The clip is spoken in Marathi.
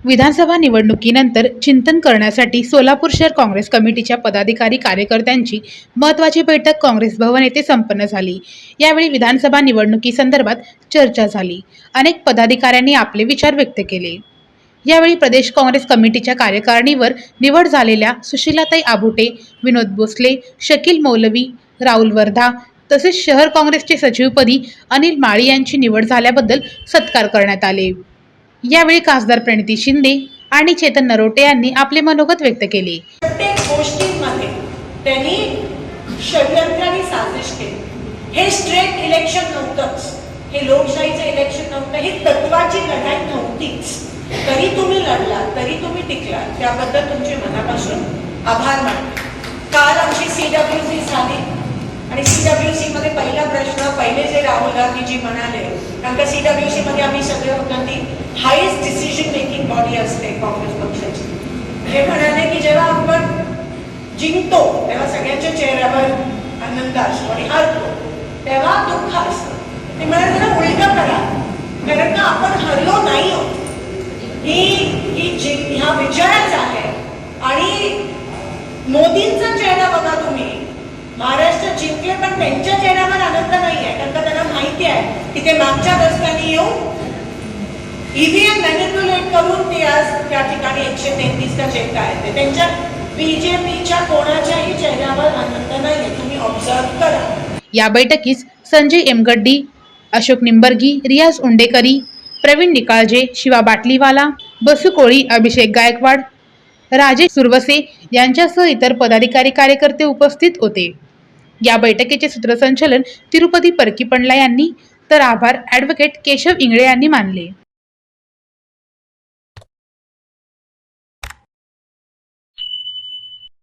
विधानसभा निवडणुकीनंतर चिंतन करण्यासाठी सोलापूर शहर काँग्रेस कमिटीच्या पदाधिकारी कार्यकर्त्यांची महत्त्वाची बैठक काँग्रेस भवन येथे संपन्न झाली. यावेळी विधानसभा निवडणुकीसंदर्भात चर्चा झाली. अनेक पदाधिकाऱ्यांनी आपले विचार व्यक्त केले. यावेळी प्रदेश काँग्रेस कमिटीच्या कार्यकारिणीवर निवड झालेल्या सुशीलाताई आभुटे विनोद भोसले शकील मौलवी राहुल वर्धा तसेच शहर काँग्रेसचे सचिवपदी अनिल माळी यांची निवड झाल्याबद्दल सत्कार करण्यात आले. यावेळी खासदार प्रणिती शिंदे आणि चेतन नरोटे यांनी आपले मनोगत व्यक्त केले. प्रत्येक गोष्टींमध्ये त्यांनी षडयंत्र साजिश केली. हे स्ट्रेट इलेक्शन नव्हतंच. हे लोकशाहीचं इलेक्शन नव्हतं. ही तत्वाची लढाई नव्हतीच. तरी तुम्ही लढला तरी तुम्ही टिकला त्याबद्दल तुमचे मनापासून आभार मानले काल आमची सीडब्ल्यूसी झाली. आणि सी डब्ल्यू मध्ये पहिला प्रश्न पहिले जे राहुल गांधीजी म्हणाले कारण का सी डब्ल्यू मध्ये आम्ही सगळे होतो ती हायेस्ट डिसिजन मेकिंग बॉडी असते काँग्रेस पक्षाची. हे म्हणाले की जेव्हा आपण जिंकतो तेव्हा सगळ्यांच्या चेहऱ्यावर आनंद असतो आणि हरतो. तेव्हा दुःख असतं. ते म्हणाले जरा उलट करा. कारण का आपण हरलो नाही आहोत. ही ही जि ह्या विजयाच आहे. आणि मोदींचा चेहरा बघा तुम्ही. महाराष्ट्र जिंकले पण त्यांच्या चेहऱ्यावर आनंद नाही आहे कारण का त्यांना माहिती आहे की ते मागच्या दशकांनी येऊन ईव्हीएम मॅनिप्युलेट करून ते आज त्या ठिकाणी एकशे तेहतीसचा चेक आहे. ते त्यांच्या बीजेपीच्या कोणाच्याही चेहऱ्यावर आनंद नाही आहे तुम्ही ऑब्झर्व करा. या बैठकीस संजय एमगड्डी अशोक निंबर्गी रियाज उंडेकरी प्रवीण निकाळजे शिवा बाटलीवाला बसू कोळी अभिषेक गायकवाड राजेश सुरवसे यांच्यासह इतर पदाधिकारी कार्यकर्ते उपस्थित होते. या बैठकीचे सूत्रसंचालन तिरुपती परकीपंडला यांनी. तर आभार ॲडव्होकेट केशव इंगळे यांनी मानले.